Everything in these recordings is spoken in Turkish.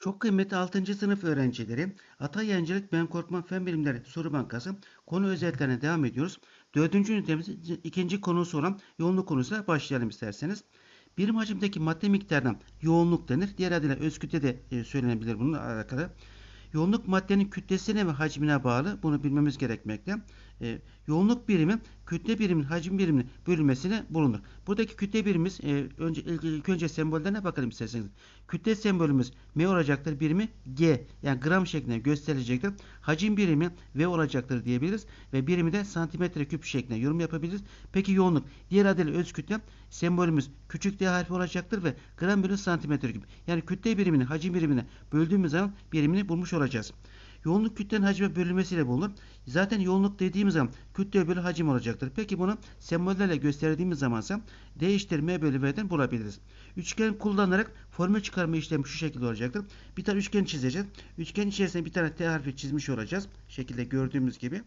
Çok kıymetli 6. sınıf öğrencileri, Atay Yayıncılık Ben Korkmam Fen Bilimleri Soru Bankası konu özetlerine devam ediyoruz. Dördüncü ünitemizin ikinci konusu olan yoğunluk konusuna başlayalım isterseniz. Birim hacimdeki madde miktarına yoğunluk denir. Diğer adıyla öz kütle de e, söylenebilir bununla alakalı. Yoğunluk maddenin kütlesine ve hacmine bağlı. Bunu bilmemiz gerekmekte. E, yoğunluk birimi kütle birimin hacim birimine bölünmesine bulunur. Buradaki kütle birimimiz e, önce ilk, ilk önce sembollerine bakalım isterseniz. Kütle sembolümüz M olacaktır. Birimi G yani gram şeklinde gösterilecektir. Hacim birimi V olacaktır diyebiliriz ve birimi de santimetre küp şeklinde yorum yapabiliriz. Peki yoğunluk diğer adıyla öz kütle sembolümüz küçük D harfi olacaktır ve gram bölü santimetre küp. Yani kütle birimini hacim birimine böldüğümüz zaman birimini bulmuş olacağız. Yoğunluk kütlenin hacme bölünmesiyle bulunur. Zaten yoğunluk dediğimiz zaman kütle bölü hacim olacaktır. Peki bunu sembollerle gösterdiğimiz zamansa değiştir M bölü V'den bulabiliriz. Üçgen kullanarak formül çıkarma işlemi şu şekilde olacaktır. Bir tane üçgen çizeceğiz. Üçgen içerisinde bir tane T harfi çizmiş olacağız. Şekilde gördüğümüz gibi.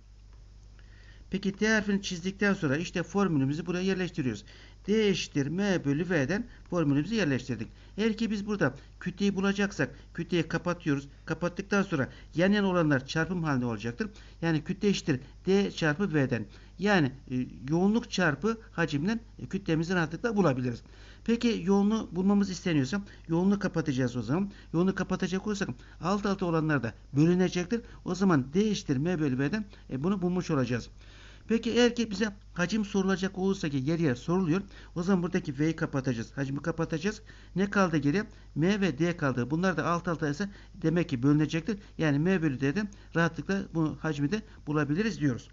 Peki T harfini çizdikten sonra işte formülümüzü buraya yerleştiriyoruz. D eşittir M bölü V'den formülümüzü yerleştirdik. Eğer ki biz burada kütleyi bulacaksak kütleyi kapatıyoruz. Kapattıktan sonra yan yana olanlar çarpım halinde olacaktır. Yani kütle eşittir D çarpı V'den. Yani e, yoğunluk çarpı hacimden e, kütlemizi rahatlıkla bulabiliriz. Peki yoğunluğu bulmamız isteniyorsa yoğunluğu kapatacağız o zaman. Yoğunluğu kapatacak olursak alt alta olanlar da bölünecektir. O zaman D eşittir M bölü V'den e, bunu bulmuş olacağız. Peki eğer ki bize hacim sorulacak olursa ki yer yer soruluyor. O zaman buradaki V'yi kapatacağız. Hacmi kapatacağız. Ne kaldı geriye? M ve D kaldı. Bunlar da alt alta ise demek ki bölünecektir. Yani M bölü D'den rahatlıkla bu hacmi de bulabiliriz diyoruz.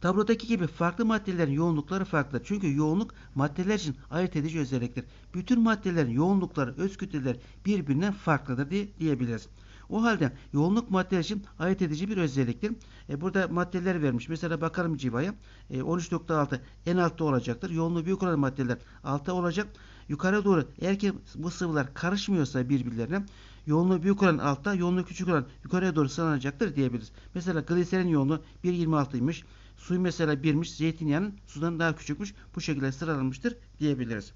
Tablodaki gibi farklı maddelerin yoğunlukları farklı. Çünkü yoğunluk maddeler için ayırt edici özelliktir. Bütün maddelerin yoğunlukları, öz kütleler birbirinden farklıdır diye diyebiliriz. O halde yoğunluk maddeler için ayırt edici bir özelliktir. E, burada maddeler vermiş. Mesela bakalım civaya. E, 13.6 en altta olacaktır. Yoğunluğu büyük olan maddeler altta olacak. Yukarı doğru eğer ki bu sıvılar karışmıyorsa birbirlerine yoğunluğu büyük olan altta, yoğunluğu küçük olan yukarıya doğru sıralanacaktır diyebiliriz. Mesela gliserin yoğunluğu 1.26'ymış. Suyu mesela 1'miş. Zeytinyağının sudan daha küçükmüş. Bu şekilde sıralanmıştır diyebiliriz.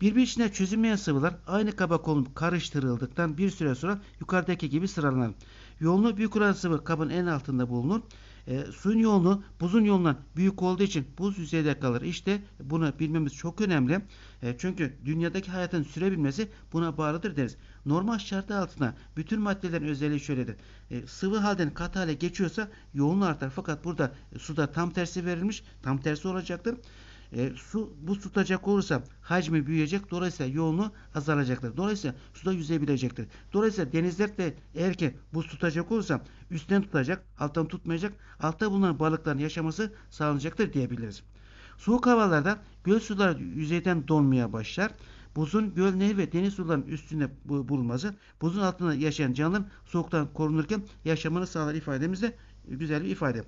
Birbiri içine çözülmeyen sıvılar aynı kaba konulup karıştırıldıktan bir süre sonra yukarıdaki gibi sıralanır. Yoğunluğu büyük olan sıvı kabın en altında bulunur. E, suyun yoğunluğu buzun yoğunluğundan büyük olduğu için buz yüzeyde kalır. İşte bunu bilmemiz çok önemli. E, çünkü dünyadaki hayatın sürebilmesi buna bağlıdır deriz. Normal şartlar altında bütün maddelerin özelliği şöyledir. E, sıvı halden katı hale geçiyorsa yoğunluğu artar. Fakat burada e, suda tam tersi verilmiş. Tam tersi olacaktır. E, su buz tutacak olursa hacmi büyüyecek. Dolayısıyla yoğunluğu azalacaktır. Dolayısıyla suda yüzebilecektir. Dolayısıyla denizlerde eğer ki buz tutacak olursa üstten tutacak, alttan tutmayacak. Altta bulunan balıkların yaşaması sağlanacaktır diyebiliriz. Soğuk havalarda göl suları yüzeyden donmaya başlar. Buzun göl, nehir ve deniz sularının üstünde bulunması buzun altında yaşayan canlıların soğuktan korunurken yaşamını sağlar ifademiz de güzel bir ifade.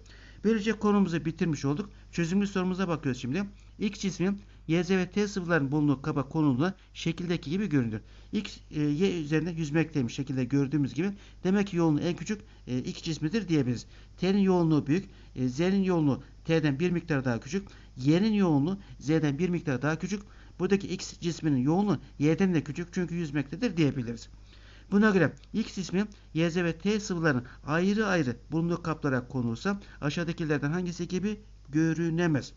Böylece konumuzu bitirmiş olduk. Çözümlü sorumuza bakıyoruz şimdi. X cismin YZ ve T sıvıların bulunduğu kaba konulduğunda şekildeki gibi görünür. X e, Y üzerinde yüzmekteymiş şekilde gördüğümüz gibi. Demek ki yoğunluğu en küçük e, X cismidir diyebiliriz. T'nin yoğunluğu büyük. E, Z'nin yoğunluğu T'den bir miktar daha küçük. Y'nin yoğunluğu Z'den bir miktar daha küçük. Buradaki X cisminin yoğunluğu Y'den de küçük çünkü yüzmektedir diyebiliriz. Buna göre X ismi YZ ve T sıvıların ayrı ayrı bulunduğu kaplara konulsa aşağıdakilerden hangisi gibi görünemez.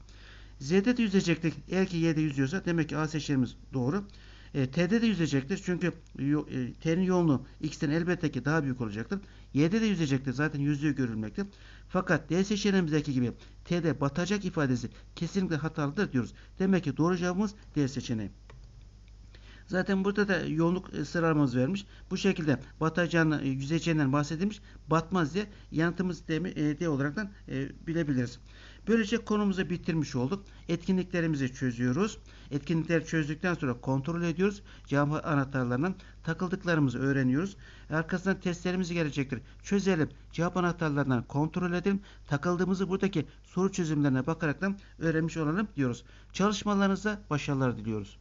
Z'de de yüzecektik. Eğer ki Y'de yüzüyorsa demek ki A seçeneğimiz doğru. E, T'de de yüzecektir. Çünkü e, T'nin yoğunluğu X'ten elbette ki daha büyük olacaktır. Y'de de yüzecektir. Zaten yüzdüğü görülmektir. Fakat D seçeneğimizdeki gibi T'de batacak ifadesi kesinlikle hatalıdır diyoruz. Demek ki doğru cevabımız D seçeneği. Zaten burada da yoğunluk e, sıralamamız vermiş. Bu şekilde batacağını, e, yüzeceğinden bahsedilmiş. Batmaz diye yanıtımız D, e, olaraktan bilebiliriz. Böylece konumuzu bitirmiş olduk. Etkinliklerimizi çözüyoruz. Etkinlikleri çözdükten sonra kontrol ediyoruz. Cevap anahtarlarından takıldıklarımızı öğreniyoruz. Arkasından testlerimiz gelecektir. Çözelim. Cevap anahtarlarından kontrol edelim. Takıldığımızı buradaki soru çözümlerine bakaraktan öğrenmiş olalım diyoruz. Çalışmalarınızda başarılar diliyoruz.